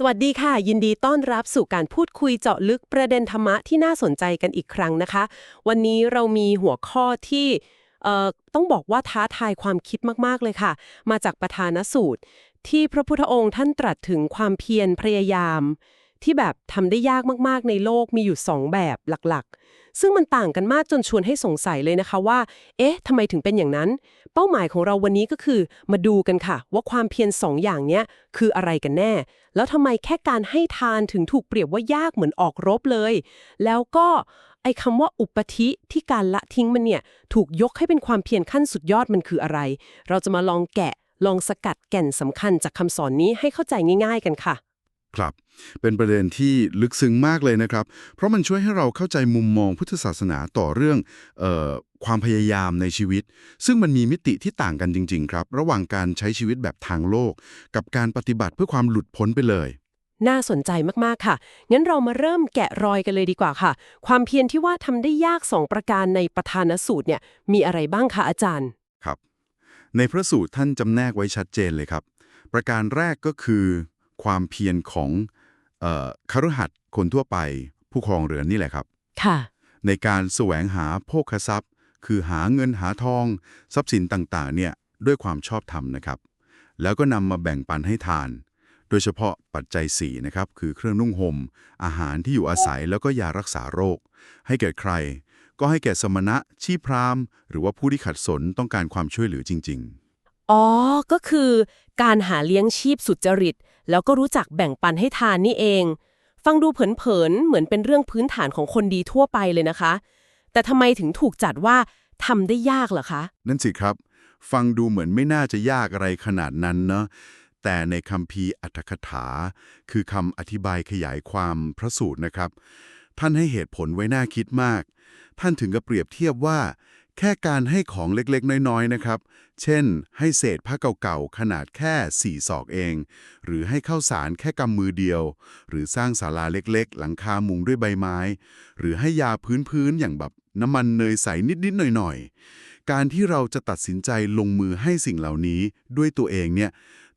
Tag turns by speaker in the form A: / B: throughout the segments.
A: สวัสดีค่ะ ยินดีต้อนรับสู่การพูดคุยเจาะลึกประเด็นธรรมะที่น่าสนใจกันอีกครั้งนะคะ วันนี้เรามีหัวข้อที่เอ่อต้องบอกว่าท้าทายความคิดมากๆเลยค่ะ มาจากประธานสูตร ที่พระพุทธองค์ท่านตรัสถึงความเพียรพยายาม ที่แบบทำได้ยากมากๆในโลกมีอยู่สองแบบหลักๆ ซึ่งมันต่างกันมากจนชวนให้สงสัยเลยนะคะว่า เอ๊ะทำไมถึงเป็นอย่างนั้น เป้าหมายของเราวันนี้ก็คือ มาดูกันค่ะ ว่าความเพียรสองอย่างเนี้ยคืออะไรกันแน่ แล้วทำไมแค่การให้ทานถึงถูกเปรียบว่ายากเหมือนออกรบเลย แล้วก็ไอ้คำว่าอุปธิที่การละทิ้งมันเนี่ยถูกยกให้เป็นความเพียรขั้นสุดยอดมันคืออะไร เราจะมาลองแกะลองสกัดแก่นสำคัญจากคำสอนนี้ให้เข้าใจง่าย ๆ กันค่ะ
B: ครับ เป็นประเด็นที่ลึกซึ้งมากเลยนะครับ เพราะมันช่วยให้เราเข้าใจมุมมองพุทธศาสนาต่อเรื่องเออความพยายามในชีวิต ซึ่งมันมีมิติที่ต่างกันจริง ๆ ครับ ระหว่างการใช้ชีวิตแบบทางโลก กับการปฏิบัติเพื่อความหลุดพ้นไปเลย
A: น่าสนใจมาก ๆ ค่ะ งั้นเรามาเริ่มแกะรอยกันเลยดีกว่าค่ะ ความเพียรที่ว่าทำได้ยากสองประการในประธานสูตรเนี่ย มีอะไรบ้างคะอาจารย์
B: ครับ ในพระสูตรท่านจำแนกไว้ชัดเจนเลยครับ ประการแรกก็คือ ความเพียรของเอ่อคฤหัสถ์คนทั่วไปผู้ครองเรือนนี่แหละครับ
A: ค่ะ
B: ในการแสวงหาโภคทรัพย์ คือหาเงินหาทอง ทรัพย์สินต่างๆเนี่ยด้วยความชอบธรรมนะครับ แล้วก็นำมาแบ่งปันให้ทาน โดยเฉพาะปัจจัย4นะครับคือเครื่องนุ่งห่มอาหารที่อยู่อาศัยแล้วก็ยารักษาโรค ให้แก่ใคร ก็ให้แก่สมณะชีพราหมณ์หรือว่าผู้ที่ขัดสนต้องการความช่วยเหลือจริง
A: อ๋อ ก็คือการหาเลี้ยงชีพสุจริต แล้วก็รู้จักแบ่งปันให้ทานนี่เอง ฟังดูเผินๆเหมือนเป็นเรื่องพื้นฐานของคนดีทั่วไปเลยนะคะ แต่ทำไมถึงถูกจัดว่าทำได้ยากเหรอคะ
B: นั่นสิครับ ฟังดูเหมือนไม่น่าจะยากอะไรขนาดนั้นเนาะแต่ในคำพีร์อัตถกถา คือคำอธิบายขยายความพระสูตรนะครับ ท่านให้เหตุผลไว้น่าคิดมาก ท่านถึงกับเปรียบเทียบว่า แค่การให้ของเล็กๆ น้อยๆ นะครับ เช่น ให้เศษผ้าเก่าๆ ขนาดแค่สี่ศอกเอง หรือให้ข้าวสารแค่กำมือเดียว หรือสร้างศาลาเล็กๆ หลังคามุงด้วยใบไม้ หรือให้ยาพื้นๆ อย่างแบบน้ำมันเนยใสนิดๆ หน่อยๆ การที่เราจะตัดสินใจลงมือให้สิ่งเหล่านี้ด้วยตัวเองเนี่ย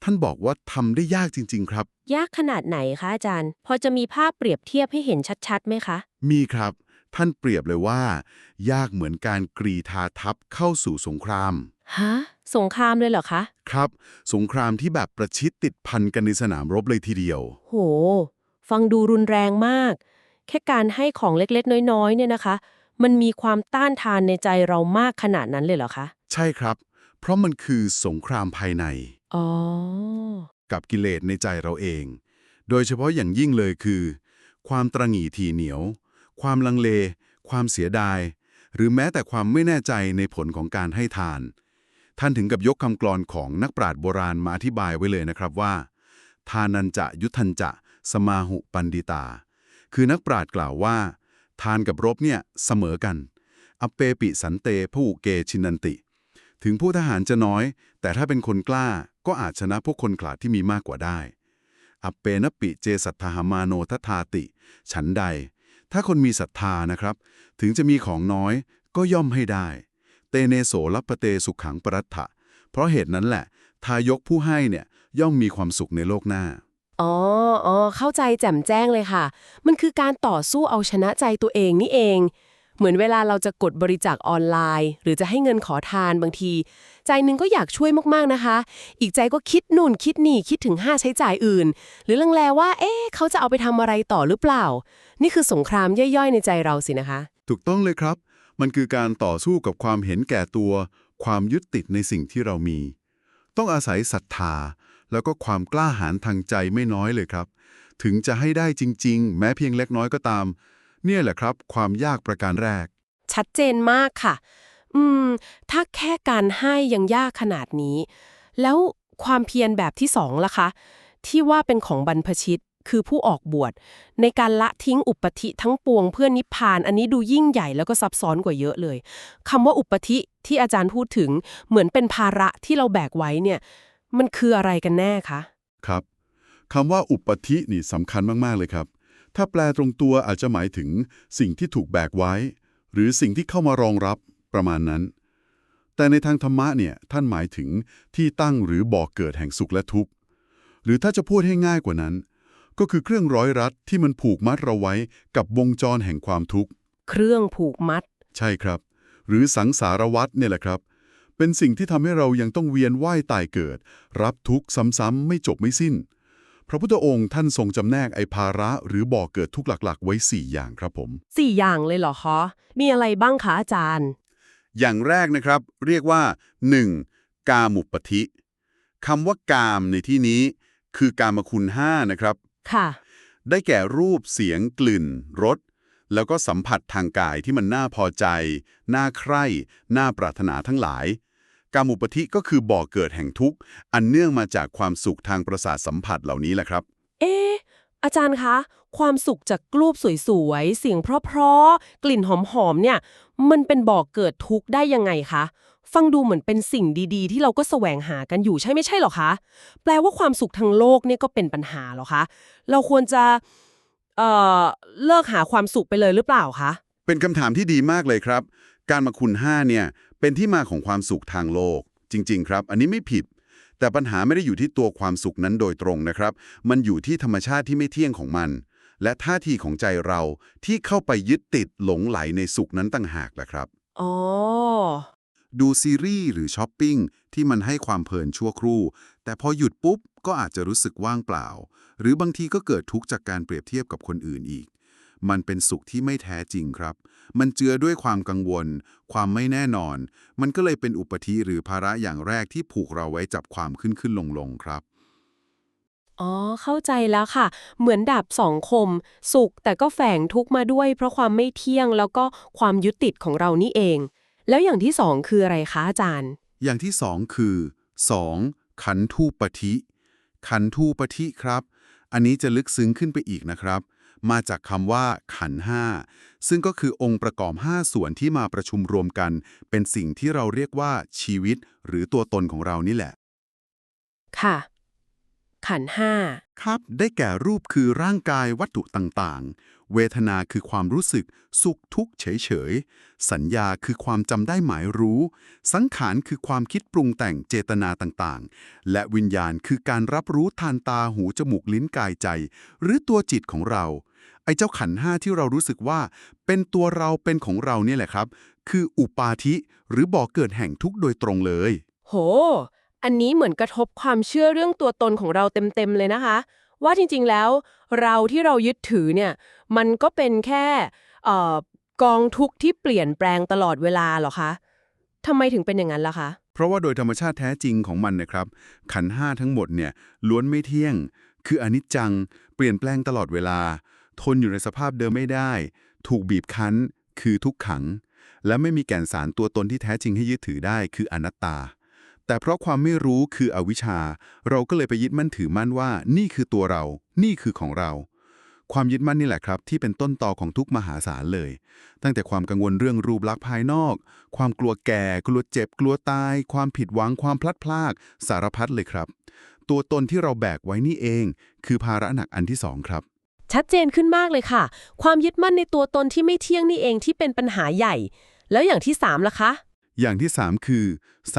B: ท่านบอกว่าทำได้ยากจริง ๆ ครับ
A: ยากขนาดไหนคะอาจารย์ พอจะมีภาพเปรียบเทียบให้เห็นชัดๆ ไหมคะ
B: มีครับ ท่านเปรียบเลยว่า ยากเหมือนการกรีธาทัพเข้าสู่สงคราม
A: ฮะ สงครามเลยเหรอคะ
B: ครับ สงครามที่แบบประชิดติดพันกันในสนามรบเลยทีเดียว
A: โห ฟังดูรุนแรงมาก แค่การให้ของเล็กๆ น้อยๆ เนี่ยนะคะ มันมีความต้านทานในใจเรามากขนาดนั้นเลยเหรอคะ
B: ใช่ครับ เพราะมันคือสงครามภายใน
A: อ๋อ
B: กับกิเลสในใจเราเอง โดยเฉพาะอย่างยิ่งเลยคือ ความตระหงีทีเหนียว ความลังเล ความเสียดาย หรือแม้แต่ความไม่แน่ใจในผลของการให้ทาน ท่านถึงกับยกคำกลอนของนักปราชญ์โบราณมาอธิบายไว้เลยนะครับว่า ทานันจะยุทธันจะ สมาหุปันดิตา คือนักปราชญ์กล่าวว่า ทานกับรบเนี่ยเสมอกัน อเปปิสันเตผู้เกชินันติ ถึงผู้ทหารจะน้อย แต่ถ้าเป็นคนกล้าก็อาจชนะพวกคนขลาดที่มีมากกว่าได้อเปนปิเจสัทธาหมาโนทัทาติ ฉันใด ถ้าคนมีศรัทธานะครับ ถึงจะมีของน้อยก็ย่อมให้ได้ เตเนโสลัปปเตสุขขังปรัตถะ เพราะเหตุนั้นแหละ ทายกผู้ให้เนี่ยย่อมมีความสุขในโลกหน้า
A: อ๋ออ๋อเข้าใจแจ่มแจ้งเลยค่ะ มันคือการต่อสู้เอาชนะใจตัวเองนี่เอง เหมือนเวลาเราจะกดบริจาคออนไลน์ หรือจะให้เงินขอทานบางที ใจหนึงก็อยากช่วยมากๆนะคะ อีกใจก็คิดนู่นคิดนี่คิดถึงค่าใช้จ่ายอื่น หรือลังแลว่า เอ๊ะเขาจะเอาไปทำอะไรต่อหรือเปล่า นี่คือสงครามย่อยๆ ในใจเราสินะคะ
B: ถูกต้องเลยครับ มันคือการต่อสู้กับความเห็นแก่ตัว ความยึดติดในสิ่งที่เรามี ต้องอาศัยศรัทธา แล้วก็ความกล้าหาญทางใจไม่น้อยเลยครับ ถึงจะให้ได้จริง ๆ แม้เพียงเล็กน้อยก็ตาม เนี่ยแหละครับ ความยากประการแรก
A: ชัดเจนมากค่ะ อืม ถ้าแค่การให้ยังยากขนาดนี้ แล้วความเพียรแบบที่สองล่ะคะ ที่ว่าเป็นของบรรพชิตคือผู้ออกบวช ในการละทิ้งอุปธิทั้งปวงเพื่อนิพพาน อันนี้ดูยิ่งใหญ่แล้วก็ซับซ้อนกว่าเยอะเลยคำว่าอุปธิที่อาจารย์พูดถึงเหมือนเป็นภาระที่เราแบกไว้เนี่ย มันคืออะไรกันแน่คะ
B: ครับคำว่าอุปธินี่สำคัญมาก ๆ เลยครับ ถ้าแปลตรงตัวอาจจะหมายถึงสิ่งที่ถูกแบกไว้ หรือสิ่งที่เข้ามารองรับ ประมาณนั้น แต่ในทางธรรมะเนี่ยท่านหมายถึงที่ตั้งหรือบ่อกเกิดแห่งสุขและทุกข์ หรือถ้าจะพูดให้ง่ายกว่านั้น ก็คือเครื่องร้อยรัดที่มันผูกมัดเราไว้กับวงจรแห่งความทุกข์
A: เครื่องผูกมัด
B: ใช่ครับ หรือสังสารวัฏเนี่ยแหละครับ เป็นสิ่งที่ทำให้เรายังต้องเวียนว่ายตายเกิด รับทุกข์ซ้ำๆไม่จบไม่สิ้นพระพุทธองค์ท่านทรงจำแนกไอภาระหรือบ่อเกิดทุกข์หลักๆ ไว้ 4 อย่างครับผม
A: สี่อย่างเลยเหรอคะ มีอะไรบ้างคะอาจารย์
B: อย่างแรกนะครับ เรียกว่า 1. กามุปธิคำว่ากามในที่นี้ คือกามคุณห้านะครับ
A: ค่ะ
B: ได้แก่รูปเสียงกลิ่นรสแล้วก็สัมผัสทางกายที่มันน่าพอใจ น่าใคร่ น่าปรารถนาทั้งหลาย กามุปธิก็คือบ่อเกิดแห่งทุกข์ อันเนื่องมาจากความสุขทางประสาทสัมผัสเหล่านี้แหละครับ
A: เอ๊ะอาจารย์คะ ความสุขจากรูปสวยๆ เสียงเพราะๆ กลิ่นหอมๆ เนี่ย มันเป็นบ่อกเกิดทุกข์ได้ยังไงคะ ฟังดูเหมือนเป็นสิ่งดีๆ ที่เราก็แสวงหากันอยู่ใช่ไม่ใช่หรอคะ แปลว่าความสุขทางโลกเนี่ยก็เป็นปัญหาหรอคะ เราควรจะเอ่อเลิกหาความสุขไปเลยหรือเปล่าคะ
B: เป็นคำถามที่ดีมากเลยครับ การมาคุณห้าเนี่ยเป็นที่มาของความสุขทางโลก จริง ๆ ครับ อันนี้ไม่ผิด แต่ปัญหาไม่ได้อยู่ที่ตัวความสุขนั้นโดยตรงนะครับ มันอยู่ที่ธรรมชาติที่ไม่เที่ยงของมัน และท่าทีของใจเราที่เข้าไปยึดติดหลงไหลในสุขนั้นต่างหากแหละครับ
A: อ๋อ
B: ดูซีรีส์หรือช้อปปิ้งที่มันให้ความเพลินชั่วครู่ แต่พอหยุดปุ๊บก็อาจจะรู้สึกว่างเปล่า หรือบางทีก็เกิดทุกข์จากการเปรียบเทียบกับคนอื่นอีก มันเป็นสุขที่ไม่แท้จริงครับ มันเจือด้วยความกังวล ความไม่แน่นอน มันก็เลยเป็นอุปธิหรือภาระอย่างแรกที่ผูกเราไว้จับความขึ้นขึ้นลงลงๆครับ
A: อ๋อ เข้าใจแล้วค่ะ เหมือนดาบสองคม สุขแต่ก็แฝงทุกข์มาด้วย เพราะความไม่เที่ยงแล้วก็ความยึดติดของเรานี่เอง แล้วอย่างที่สองคืออะไรคะอาจารย์
B: อย่างที่สองคือ 2. ขันธูปธิขันธูปธิครับ อันนี้จะลึกซึ้งขึ้นไปอีกนะครับ มาจากคำว่า ขันห้าซึ่งก็คือองค์ประกอบ 5 ส่วนที่มาประชุมรวมกัน เป็นสิ่งที่เราเรียกว่าชีวิต หรือตัวตนของเรานี่แหละ
A: ค่ะ ขันธ์ห้า
B: ครับ ได้แก่รูปคือร่างกายวัตถุต่างๆ เวทนาคือความรู้สึกสุขทุกข์เฉยๆ สัญญาคือความจำได้หมายรู้ สังขารคือความคิดปรุงแต่งเจตนาต่างๆ และวิญญาณคือการรับรู้ทานตาหูจมูกลิ้นกายใจ หรือตัวจิตของเรา ไอ้เจ้าขันธ์ห้าที่เรารู้สึกว่า เป็นตัวเราเป็นของเราเนี่ยแหละครับ คืออุปาทิหรือบ่อเกิดแห่งทุกข์โดยตรงเลย
A: โห อันนี้เหมือนกระทบความเชื่อเรื่องตัวตนของเราเต็มๆเลยนะคะ ว่าจริงๆแล้วเราที่เรายึดถือเนี่ยมันก็เป็นแค่อกองทุกที่เปลี่ยนแปลงตลอดเวลาเหรอคะทำไมถึงเป็นอย่างนั้นล่ะคะ
B: เพราะว่าโดยธรรมชาติแท้จริงของมันนะครับ ขันห้าทั้งหมดเนี่ยล้วนไม่เที่ยง คืออนิจจัง เปลี่ยนแปลงตลอดเวลา ทนอยู่ในสภาพเดิมไม่ได้ ถูกบีบคั้น คือทุกขัง และไม่มีแก่นสารตัวตนที่แท้จริงให้ยึดถือได้ คืออนัตตา แต่เพราะความไม่รู้คืออวิชชา เราก็เลยไปยึดมั่นถือมั่นว่า นี่คือตัวเรา นี่คือของเรา ความยึดมั่นนี่แหละครับ ที่เป็นต้นตอของทุกมหาศาลเลย ตั้งแต่ความกังวลเรื่องรูปลักษณ์ภายนอก ความกลัวแก่ กลัวเจ็บ กลัวตาย ความผิดหวัง ความพลัดพราก สารพัดเลยครับ ตัวตนที่เราแบกไว้นี่เอง คือภาระหนักอันที่สองครับ
A: ชัดเจนขึ้นมากเลยค่ะ ความยึดมั่นในตัวตนที่ไม่เที่ยงนี่เองที่เป็นปัญหาใหญ่ แล้วอย่างที่สามล่ะคะ
B: อย่างที่ 3 คือ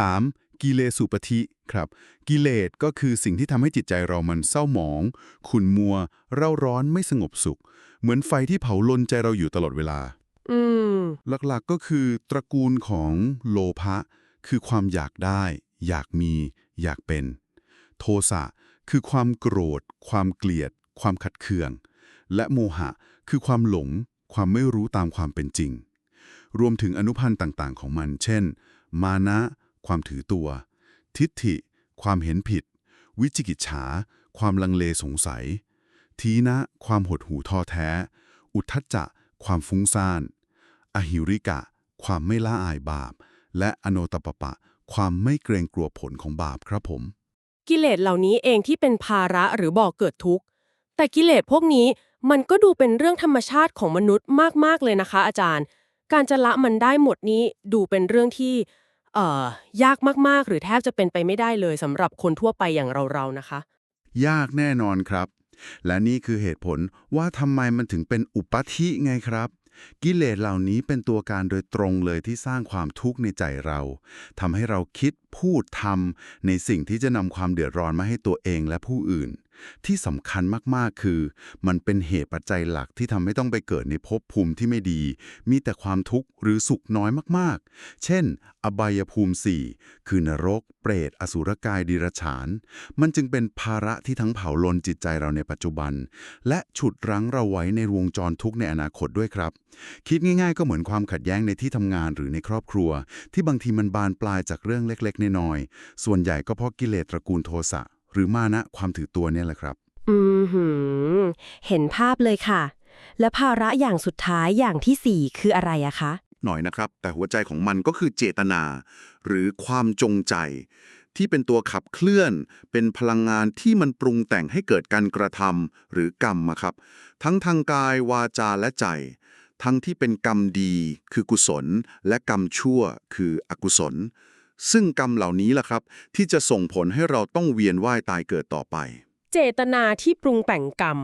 B: 3. กิเลสุปธิครับ กิเลสก็คือสิ่งที่ทำให้จิตใจเรามันเศร้าหมอง ขุ่นมัว เร่าร้อนไม่สงบสุข เหมือนไฟที่เผาลนใจเราอยู่ตลอดเวลา
A: อืม
B: หลักๆก็คือตระกูลของโลภะคือความอยากได้ อยากมี อยากเป็น โทสะคือความโกรธ ความเกลียด ความขัดเคือง และโมหะคือความหลง ความไม่รู้ตามความเป็นจริง รวมถึงอนุพันธ์ต่างๆ ของมัน เช่น มานะ ความถือตัว ทิฏฐิ ความเห็นผิด วิจิกิจฉา ความลังเลสงสัย ทีนะ ความหดหู่ท้อแท้ อุทธัจจะ ความฟุ้งซ่าน อหิริกะ ความไม่ละอายบาป และอโนตปปะ ความไม่เกรงกลัวผลของบาปครับผม
A: กิเลสเหล่านี้เองที่เป็นภาระหรือบ่อเกิดทุกข์ แต่กิเลสพวกนี้มันก็ดูเป็นเรื่องธรรมชาติของมนุษย์มากๆเลยนะคะ อาจารย์ การจะละมันได้หมดนี้ดูเป็นเรื่องที่ เอ่อยากมากๆ หรือแทบจะเป็นไปไม่ได้เลยสำหรับคนทั่วไปอย่างเราๆนะคะ
B: ยากแน่นอนครับ และนี่คือเหตุผลว่าทำไมมันถึงเป็นอุปธิไงครับ กิเลสเหล่านี้เป็นตัวการโดยตรงเลยที่สร้างความทุกข์ในใจเราทำให้เราคิดพูดทำในสิ่งที่จะนำความเดือดร้อนมาให้ตัวเองและผู้อื่น ที่สำคัญมากๆ คือ มันเป็นเหตุปัจจัยหลักที่ทำให้ต้องไปเกิดในภพภูมิที่ไม่ดี มีแต่ความทุกข์หรือสุขน้อยมากๆ เช่น อบายภูมิสี่คือนรก เปรต อสุรกายดิรฉาน มันจึงเป็นภาระที่ทั้งเผาลนจิตใจเราในปัจจุบัน และฉุดรั้งเราไว้ในวงจรทุกข์ในอนาคตด้วยครับ คิดง่ายๆ ก็เหมือนความขัดแย้งในที่ทำงานหรือในครอบครัว ที่บางทีมันบานปลายจากเรื่องเล็กๆน้อยๆส่วนใหญ่ก็เพราะกิเลสตระกูลโทสะ หรือมานะความถือตัวเนี่ยแหละครับ
C: อืมหือ เห็นภาพเลยค่ะ และภาระอย่างสุดท้ายอย่างที่สี่คืออะไรอะคะ
D: หน่อยนะครับ แต่หัวใจของมันก็คือเจตนา หรือความจงใจ ที่เป็นตัวขับเคลื่อน เป็นพลังงานที่มันปรุงแต่งให้เกิดการกระทำหรือกรรมอะครับ ทั้งทางกายวาจาและใจ ทั้งที่เป็นกรรมดี คือกุศล และกรรมชั่ว คืออกุศล ซึ่งกรรมเหล่านี้ล่ะครับ ที่จะส่งผลให้เราต้องเวียนว่ายตายเกิดต่อไป
A: เจตนาที่ปรุงแต่งกรรม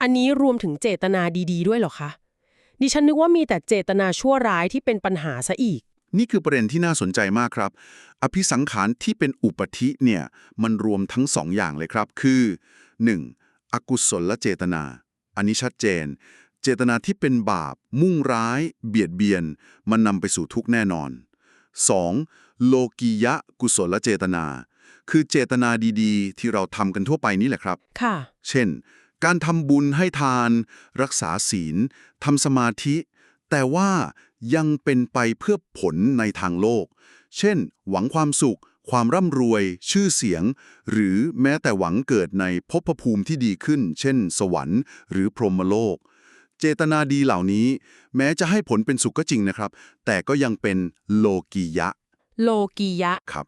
A: อันนี้รวมถึงเจตนาดีๆ ด้วยเหรอคะดิฉันนึกว่ามีแต่เจตนาชั่วร้ายที่เป็นปัญหาซะอีก
D: นี่คือประเด็นที่น่าสนใจมากครับ อภิสังขารที่เป็นอุปธิเนี่ยมันรวมทั้งสองอย่างเลยครับ คือ 1. อกุศลเจตนา อันนี้ชัดเจน เจตนาที่เป็นบาป มุ่งร้าย เบียดเบียน มันนำไปสู่ทุกข์แน่นอน 2. โลกียะกุศลเจตนา คือเจตนาดีๆ ที่เราทำกันทั่วไปนี่แหละครับ
A: ค่ะ
D: เช่น การทำบุญให้ทาน รักษาศีลทำสมาธิ แต่ว่ายังเป็นไปเพื่อผลในทางโลก เช่น หวังความสุข ความร่ำรวย ชื่อเสียง หรือแม้แต่หวังเกิดในภพภูมิที่ดีขึ้น เช่น สวรรค์ หรือพรหมโลก เจตนาดีเหล่านี้ แม้จะให้ผลเป็นสุขก็จริงนะครับ แต่ก็ยังเป็นโลกียะ
A: โลกียะ
D: ครับ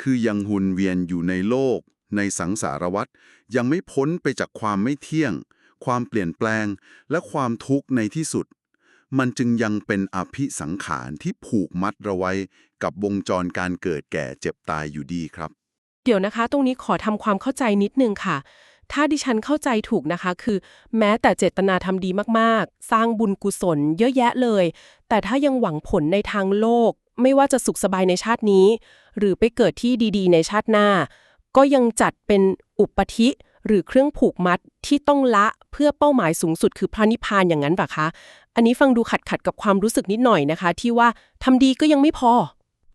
D: คือยังหุนเวียนอยู่ในโลก ในสังสารวัฏยังไม่พ้นไปจากความไม่เที่ยง ความเปลี่ยนแปลง และความทุกข์ในที่สุด มันจึงยังเป็นอภิสังขารที่ผูกมัดเราไว้ กับวงจรการเกิดแก่เจ็บตายอยู่ดีครับ
A: เดี๋ยวนะคะ ตรงนี้ขอทำความเข้าใจนิดนึงค่ะ ถ้าดิฉันเข้าใจถูกนะคะ คือ แม้แต่เจตนาทำดีมากๆ สร้างบุญกุศลเยอะแยะเลย แต่ถ้ายังหวังผลในทางโลก ไม่ว่าจะสุขสบายในชาตินี้ หรือไปเกิดที่ดีๆ ในชาติหน้า ก็ยังจัดเป็นอุปธิ หรือเครื่องผูกมัดที่ต้องละเพื่อเป้าหมายสูงสุดคือพระนิพพานอย่างนั้นปะคะ อันนี้ฟังดูขัดขัดกับความรู้สึกนิดหน่อยนะคะ ที่ว่าทำดีก็ยังไม่พอ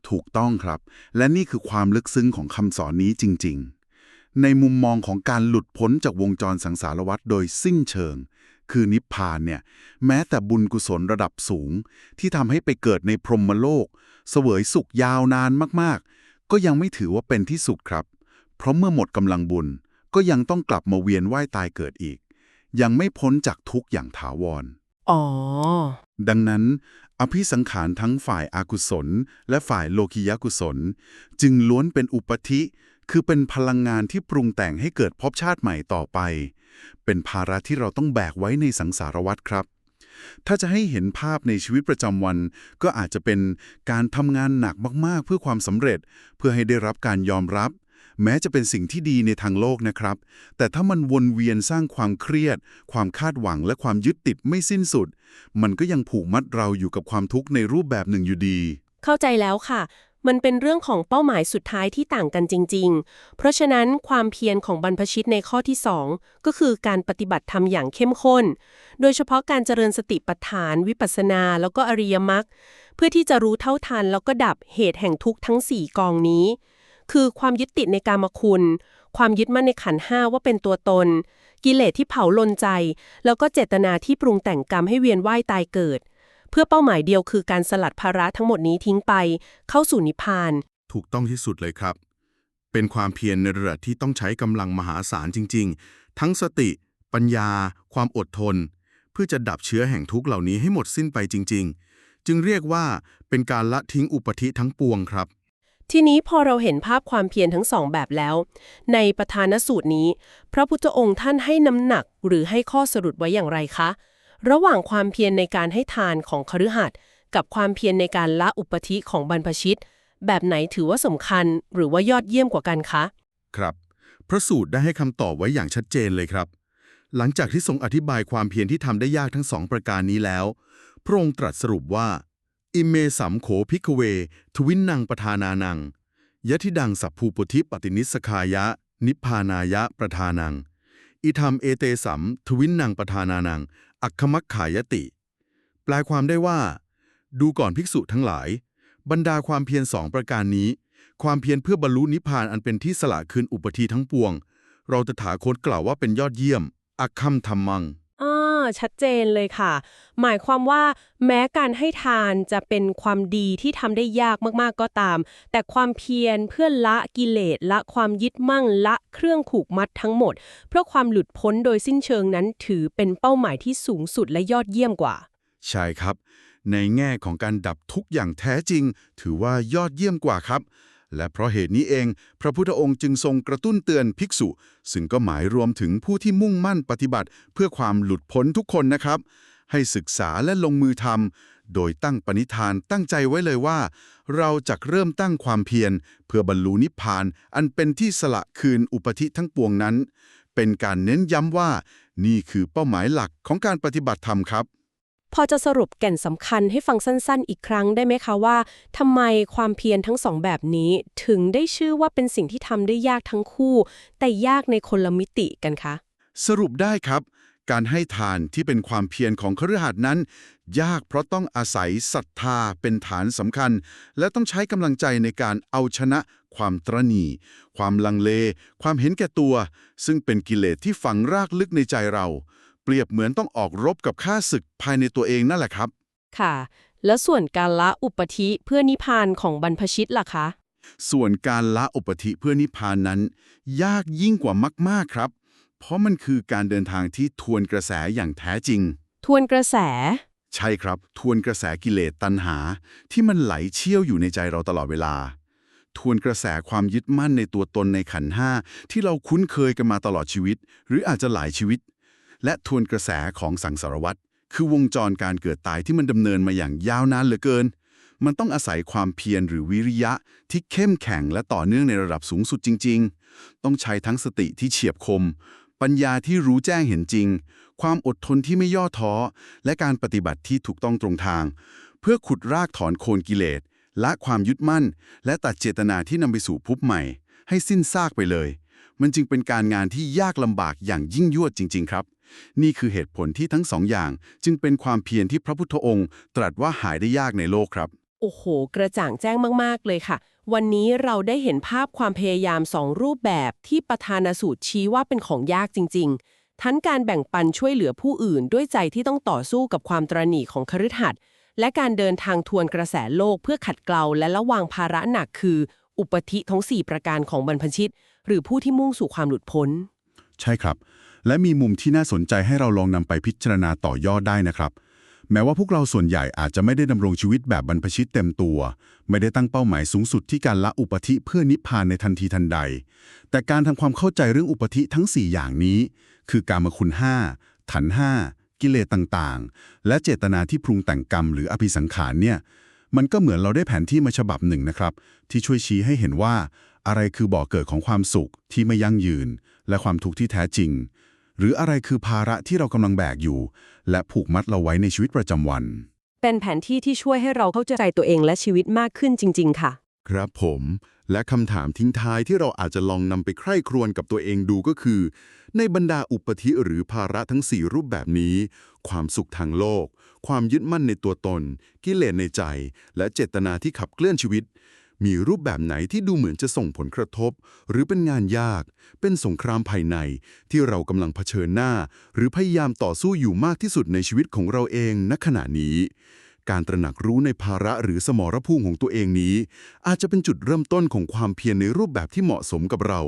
B: ถูกต้องครับ และนี่คือความลึกซึ้งของคำสอนนี้จริง ๆ ในมุมมองของการหลุดพ้นจากวงจรสังสารวัฏโดยสิ้นเชิงคือนิพพานเนี่ย แม้แต่บุญกุศลระดับสูง ที่ทำให้ไปเกิดในพรหมโลก เสวยสุขยาวนานมากๆ ก็ยังไม่ถือว่าเป็นที่สุดครับ เพราะเมื่อหมดกำลังบุญ ก็ยังต้องกลับมาเวียนว่ายตายเกิดอีก ยังไม่พ้นจากทุกข์อย่างถาวร
A: อ๋อ
B: ดังนั้น อภิสังขารทั้งฝ่ายอากุศล และฝ่ายโลกิยกุศล จึงล้วนเป็นอุปธิ คือเป็นพลังงานที่ปรุงแต่งให้เกิดภพชาติใหม่ต่อไป เป็นภาระที่เราต้องแบกไว้ในสังสารวัฏครับ ถ้าจะให้เห็นภาพในชีวิตประจำวัน ก็อาจจะเป็นการทำงานหนักมากๆ เพื่อความสำเร็จ เพื่อให้ได้รับการยอมรับ แม้จะเป็นสิ่งที่ดีในทางโลกนะครับ แต่ถ้ามันวนเวียนสร้างความเครียด ความคาดหวังและความยึดติดไม่สิ้นสุด มันก็ยังผูกมัดเราอยู่กับความทุกข์ในรูปแบบหนึ่งอยู่ดี
A: เข้าใจแล้วค่ะ มันเป็นเรื่องของเป้าหมายสุดท้ายที่ต่างกันจริง ๆ เพราะฉะนั้นความเพียรของบรรพชิตในข้อที่ 2 ก็คือการปฏิบัติธรรมอย่างเข้มข้น โดยเฉพาะการเจริญสติปัฏฐาน วิปัสสนา แล้วก็อริยมรรคเพื่อที่จะรู้เท่าทัน แล้วก็ดับเหตุแห่งทุกข์ทั้ง 4 กองนี้ คือความยึดติดในกามคุณ ความยึดมั่นในขันห้าว่าเป็นตัวตน กิเลสที่เผาลนใจ แล้วก็เจตนาที่ปรุงแต่งกรรมให้เวียนว่ายตายเกิด เพื่อเป้าหมายเดียวคือการสลัดภาระทั้งหมดนี้ทิ้งไป เข้าสู่นิพพาน
E: ถูกต้องที่สุดเลยครับ เป็นความเพียรในระดับที่ต้องใช้กำลังมหาศาลจริง ๆ ทั้งสติ ปัญญา ความอดทน เพื่อจะดับเชื้อแห่งทุกข์เหล่านี้ให้หมดสิ้นไปจริง ๆ จึงเรียกว่าเป็นการละทิ้งอุปธิทั้งปวงครับ
A: ทีนี้พอเราเห็นภาพความเพียรทั้งสองแบบแล้ว ในประธานสูตรนี้ พระพุทธองค์ท่านให้น้ำหนักหรือให้ข้อสรุปไว้อย่างไรคะ ระหว่างความเพียรในการให้ทานของคฤหัสถ์กับความเพียรในการละอุปธิของบรรพชิต แบบไหนถือว่าสำคัญหรือว่ายอดเยี่ยมกว่ากันคะ
E: ครับ พระสูตรได้ให้คำตอบไว้อย่างชัดเจนเลยครับ หลังจากที่ทรงอธิบายความเพียรที่ทำได้ยากทั้งสองประการนี้แล้ว พระองค์ตรัสสรุปว่า อิเมสัมโขพิกเว ทวินนังประธานานังยะทิดังสัพภูปุธิปตินิสคายะ นิพพานายะประธานัง
B: อิธรรมเอเตสัม ทวินนังปทานานัง อักคมัคขายติ แปลความได้ว่า ดูก่อนภิกษุทั้งหลาย บรรดาความเพียรสองประการนี้ ความเพียรเพื่อบรรลุนิพพานอันเป็นที่สละคืนอุปธิทั้งปวง เราตถาคตกล่าวว่าเป็นยอดเยี่ยม อักคัมธรรมัง
A: ชัดเจนเลยค่ะ หมายความว่าแม้การให้ทานจะเป็นความดีที่ทำได้ยากมากๆก็ตาม แต่ความเพียรเพื่อละกิเลสละความยึดมั่งละเครื่องผูกมัดทั้งหมด เพื่อความหลุดพ้นโดยสิ้นเชิงนั้นถือเป็นเป้าหมายที่สูงสุดและยอดเยี่ยมกว่า
B: ใช่ครับ ในแง่ของการดับทุกอย่างแท้จริง ถือว่ายอดเยี่ยมกว่าครับ และเพราะเหตุนี้เอง พระพุทธองค์จึงทรงกระตุ้นเตือนภิกษุ ซึ่งก็หมายรวมถึงผู้ที่มุ่งมั่นปฏิบัติ เพื่อความหลุดพ้นทุกคนนะครับ ให้ศึกษาและลงมือทำโดยตั้งปณิธานตั้งใจไว้เลยว่า เราจะเริ่มตั้งความเพียร เพื่อบรรลุนิพพาน อันเป็นที่สละคืนอุปธิทั้งปวงนั้น เป็นการเน้นย้ำว่า นี่คือเป้าหมายหลักของการปฏิบัติธรรมครับ
A: พอจะสรุปแก่นสำคัญให้ฟังสั้นๆ อีกครั้งได้ไหมคะว่าทำไมความเพียรทั้งสองแบบนี้ ถึงได้ชื่อว่าเป็นสิ่งที่ทำได้ยากทั้งคู่ แต่ยากในคนละมิติกันคะ
B: สรุปได้ครับ การให้ทานที่เป็นความเพียรของคฤหัสถ์นั้น ยากเพราะต้องอาศัยศรัทธาเป็นฐานสำคัญ และต้องใช้กำลังใจในการเอาชนะ ความตรณีความลังเล ความเห็นแก่ตัว ซึ่งเป็นกิเลสที่ฝังรากลึกในใจเรา เปรียบเหมือนต้องออกรบกับข้าศึกภายในตัวเองนั่นแหละครับ
A: ค่ะ แล้วส่วนการละอุปธิเพื่อนิพพานของบรรพชิตล่ะคะ
B: ส่วนการละอุปธิเพื่อนิพพานนั้น ยากยิ่งกว่ามาก ๆครับ เพราะมันคือการเดินทางที่ทวนกระแสอย่างแท้จริง
A: ทวนกระแส
B: ใช่ครับ ทวนกระแสกิเลสตัณหา ที่มันไหลเชี่ยวอยู่ในใจเราตลอดเวลา ทวนกระแสความยึดมั่นในตัวตนในขันธ์ห้าที่เราคุ้นเคยกันมาตลอดชีวิต หรืออาจจะหลายชีวิต และทวนกระแสของสังสารวัตรคือวงจรการเกิดตายที่มันดำเนินมาอย่างยาวนานเหลือเกิน มันต้องอาศัยความเพียรหรือวิริยะที่เข้มแข็งและต่อเนื่องในระดับสูงสุดจริง ๆ ต้องใช้ทั้งสติที่เฉียบคม ปัญญาที่รู้แจ้งเห็นจริง ความอดทนที่ไม่ย่อท้อ และการปฏิบัติที่ถูกต้องตรงทาง เพื่อขุดรากถอนโคนกิเลสละความยึดมั่น และตัดเจตนาที่นำไปสู่ภพใหม่ ให้สิ้นซากไปเลย มันจึงเป็นการงานที่ยากลำบากอย่างยิ่งยวดจริง ๆ ครับ นี่คือเหตุผลที่ทั้งสองอย่างจึงเป็นความเพียรที่พระพุทธองค์ ตรัสว่าหายได้ยากในโลกครับ
A: โอ้โห กระจ่างแจ้งมาก ๆ เลยค่ะ วันนี้เราได้เห็นภาพความพยายามสองรูปแบบที่ประธานสูตรชี้ว่าเป็นของยากจริง ๆ ทั้งการแบ่งปันช่วยเหลือผู้อื่น ด้วยใจที่ต้องต่อสู้กับความตรณีของคฤหัสถ์และการเดินทางทวนกระแสโลกเพื่อขัดเกลาและระวางภาระหนักคือ อุปธิทั้ง4ประการของบรรพชิต หรือผู้ที่มุ่งสู่ความหลุดพ้น
F: ใช่ครับ และมีมุมที่น่าสนใจให้เราลองนำไปพิจารณาต่อยอดได้นะครับ แม้ว่าพวกเราส่วนใหญ่อาจจะไม่ได้ดำรงชีวิตแบบบรรพชิตเต็มตัว ไม่ได้ตั้งเป้าหมายสูงสุดที่การละอุปธิเพื่อนิพพานในทันทีทันใด แต่การทำความเข้าใจเรื่องอุปธิทั้ง 4 อย่างนี้ คือการมคุณ5ถัน5กิเลสต่างๆ และเจตนาที่ปรุงแต่งกรรมหรืออภิสังขารเนี่ยมันก็เหมือนเราได้แผนที่มาฉบับหนึ่งนะครับ ที่ช่วยชี้ให้เห็นว่า อะไรคือบ่อเกิดของความสุขที่ไม่ยั่งยืน และความทุกข์ที่แท้จริง หรืออะไรคือภาระที่เรากำลังแบกอยู่ และผูกมัดเราไว้ในชีวิตประจำวัน
A: เป็นแผนที่ที่ช่วยให้เราเข้าใจตัวเองและชีวิตมากขึ้นจริง ๆ ค่ะ
B: ครับผม และคำถามทิ้งท้ายที่เราอาจจะลองนำไปใคร่ครวญกับตัวเองดูก็คือ ในบรรดาอุปธิหรือภาระทั้ง 4 รูปแบบนี้ ความสุขทางโลก ความยึดมั่นในตัวตน กิเลสในใจ และเจตนาที่ขับเคลื่อนชีวิต มีรูปแบบไหนที่ดูเหมือนจะส่งผลกระทบ หรือเป็นงานยาก เป็นสงครามภายในที่เรากำลังเผชิญหน้า หรือพยายามต่อสู้อยู่มากที่สุดในชีวิตของเราเองณขณะนี้ การตระหนักรู้ในภาระหรือสมรภูมิของตัวเองนี้ อาจจะเป็นจุดเริ่มต้นของความเพียรในรูปแบบที่เหมาะสมกับเรา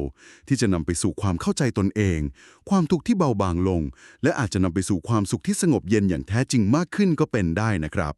B: ที่จะนำไปสู่ความเข้าใจตนเอง ความทุกข์ที่เบาบางลง และอาจจะนำไปสู่ความสุขที่สงบเย็นอย่างแท้จริงมากขึ้นก็เป็นได้นะครับ